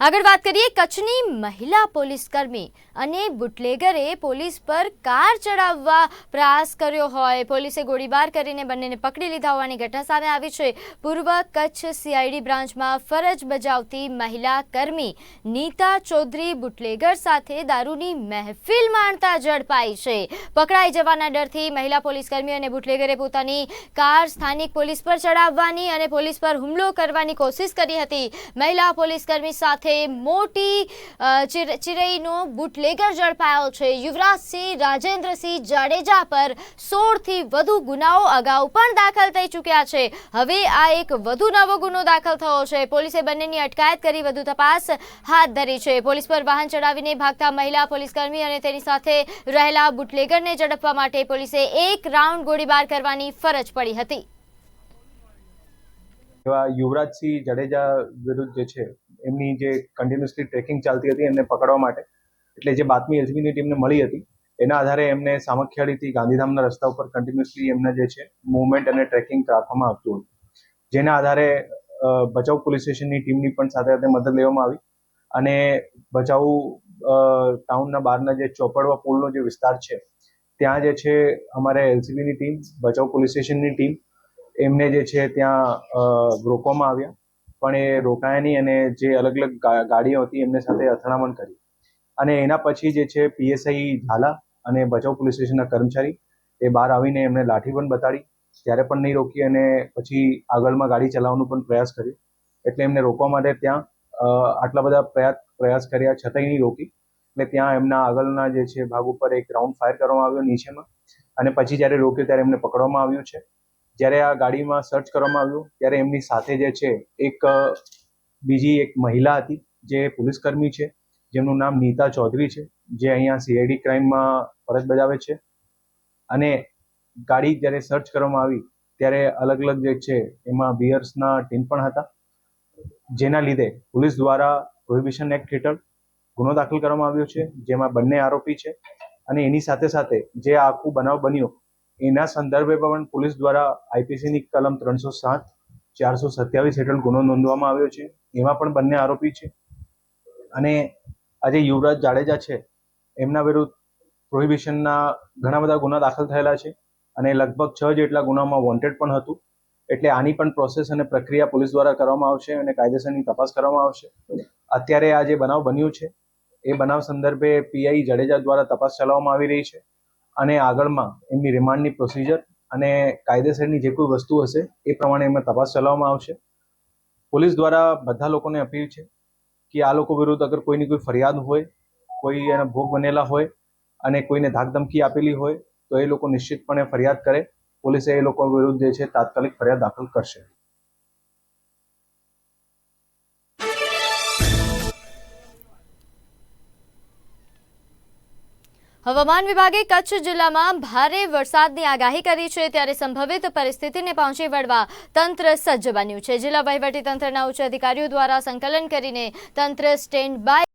આગળ વાત કરીએ કચ્છની મહિલા પોલીસ કર્મી અને બુટલેગરે પોલીસ પર કાર ચડાવવા પ્રયાસ કર્યો હોય. પોલીસે ગોળીબાર કરીને બંનેને પકડી લીધા હોવાની ઘટના સામે આવી છે. પૂર્વ કચ્છ સીઆઈડી બ્રાન્ચમાં ફરજ બજાવતી મહિલા કર્મી નીતા ચૌધરી બુટલેગર સાથે દારૂની મહેફિલ માણતા ઝડપાઈ છે. પકડાઈ જવાના ડરથી મહિલા પોલીસ કર્મી અને બુટલેગરે પોતાની કાર સ્થાનિક પોલીસ પર ચડાવવાની અને પોલીસ પર હુમલો કરવાની કોશિશ કરી હતી. મહિલા પોલીસ કર્મી સાથે મોટી ચિર- ચિરઈનો બુટલેગર ઝડપાયો છે. યુવરાજસિંહ, રાજેન્દ્રસિંહ જાડેજા પર સોળથી વધુ ગુનાઓ અગાઉ પણ દાખલ થઈ ચૂક્યા છે. હવે આ એક વધુ નવો ગુનો દાખલ થયો છે. પોલીસે બંનેની અટકાયત કરી વધુ તપાસ હાથ ધરી છે. પોલીસ પર વાહન ચડાવીને ભાગતા મહિલા પોલીસકર્મી અને તેની સાથે રહેલા બુટલેગરને ઝડપવા માટે પોલીસે એક રાઉન્ડ ગોળીબાર કરવાની ફરજ પડી હતી. એવા યુવરાજસિંહ જાડેજા વિરુદ્ધ જે છે, એમની જે કન્ટિન્યુઅસલી ટ્રેકિંગ ચાલતી હતી એમને પકડવા માટે, એટલે જે બાતમી એલસીબીની ટીમને મળી હતી, એના આધારે એમને સામખિયાળીથી ગાંધીધામના રસ્તા ઉપર કન્ટિન્યુઅસલી એમને જે છે મુવમેન્ટ અને ટ્રેકિંગ રાખવામાં આવતું હતું. જેના આધારે ભચાઉ પોલીસ સ્ટેશનની ટીમની પણ સાથે સાથે મદદ લેવામાં આવી અને ભચાઉ ટાઉનના બહારના જે ચોપડવા પુલનો જે વિસ્તાર છે, ત્યાં જે છે, અમારે એલસીબીની ટીમ, ભચાઉ પોલીસ સ્ટેશનની ટીમ એમને જે છે ત્યાં રોકવામાં આવ્યા. પણ એ રોકાયા નહીં અને જે અલગ અલગ ગાડીઓ હતી એમને સાથે અથડામણ કરી. અને એના પછી જે છે પીએસઆઈ ઝાલા અને ભચાઉ પોલીસ સ્ટેશનના કર્મચારી, એ બહાર આવીને એમને લાઠી પણ બતાડી. ત્યારે પણ નહીં રોકી અને પછી આગળમાં ગાડી ચલાવવાનો પણ પ્રયાસ કર્યો. એટલે એમને રોકવા માટે ત્યાં આટલા બધા પ્રયાસ પ્રયાસ કર્યા. છતાંય નહીં રોકી. એટલે ત્યાં એમના આગળના જે છે ભાગ ઉપર એક રાઉન્ડ ફાયર કરવામાં આવ્યો નીચેમાં. અને પછી જ્યારે રોક્યો ત્યારે એમને પકડવામાં આવ્યું છે. જ્યારે આ ગાડીમાં સર્ચ કરવામાં આવ્યું, ત્યારે એમની સાથે જે છે, એક બીજી એક મહિલા હતી, જે પોલીસકર્મી છે, જેમનું નામ નીતા ચૌધરી છે, જે અહીંયા સીઆઈડી ક્રાઇમમાં ફરજ બજાવે છે. અને ગાડી જ્યારે સર્ચ કરવામાં આવી, ત્યારે અલગ અલગ જે છે, એમાં બિયર્સના ટીન પણ હતા. જેના લીધે પોલીસ દ્વારા પ્રોહિબિશન એક્ટ હેઠળ ગુનો દાખલ કરવામાં આવ્યો છે, જેમાં બંને આરોપી છે. અને એની સાથે સાથે જે આખું બનાવ બન્યો એના સંદર્ભે પણ પોલીસ દ્વારા આઈપીસીની કલમ ત્રણસો સાત, ચારસો સત્યાવીસ હેઠળ ગુનો નોંધવામાં આવ્યો છે. એમાં પણ બંને આરોપી છે. અને આજે યુવરાજ જાડેજા છે, એમના વિરુદ્ધ પ્રોહિબિશનના ઘણા બધા ગુના દાખલ થયેલા છે અને લગભગ છ જેટલા ગુનામાં વોન્ટેડ પણ હતું. એટલે આની પણ પ્રોસેસ અને પ્રક્રિયા પોલીસ દ્વારા કરવામાં આવશે અને કાયદેસરની તપાસ કરવામાં આવશે. અત્યારે આ જે બનાવ બન્યું છે, એ બનાવ સંદર્ભે પીઆઈ જાડેજા દ્વારા તપાસ ચલાવવામાં આવી રહી છે. અને આગળમાં એમની રિમાન્ડની પ્રોસિજર અને કાયદેસરની જે કોઈ વસ્તુ હશે, એ પ્રમાણે એમાં તપાસ ચલાવવામાં આવશે. પોલીસ દ્વારા બધા લોકોને અપીલ છે કે આ લોકો વિરુદ્ધ અગર કોઈની કોઈ ફરિયાદ હોય, કોઈ એના ભોગ બનેલા હોય અને કોઈને ધાકધમકી આપેલી હોય, તો એ લોકો નિશ્ચિતપણે ફરિયાદ કરે. પોલીસે એ લોકો વિરુદ્ધ જે છે, તાત્કાલિક ફરિયાદ દાખલ કરશે. હવામાન વિભાગે કચ્છ જિલ્લામાં ભારે વરસાદની આગાહી કરી છે. ત્યારે સંભવિત પરિસ્થિતિને પહોંચી વળવા તંત્ર સજ્જ બન્યું છે. જિલ્લા તંત્રના ઉચ્ચ અધિકારીઓ દ્વારા સંકલન કરીને તંત્ર સ્ટેન્ડ બાય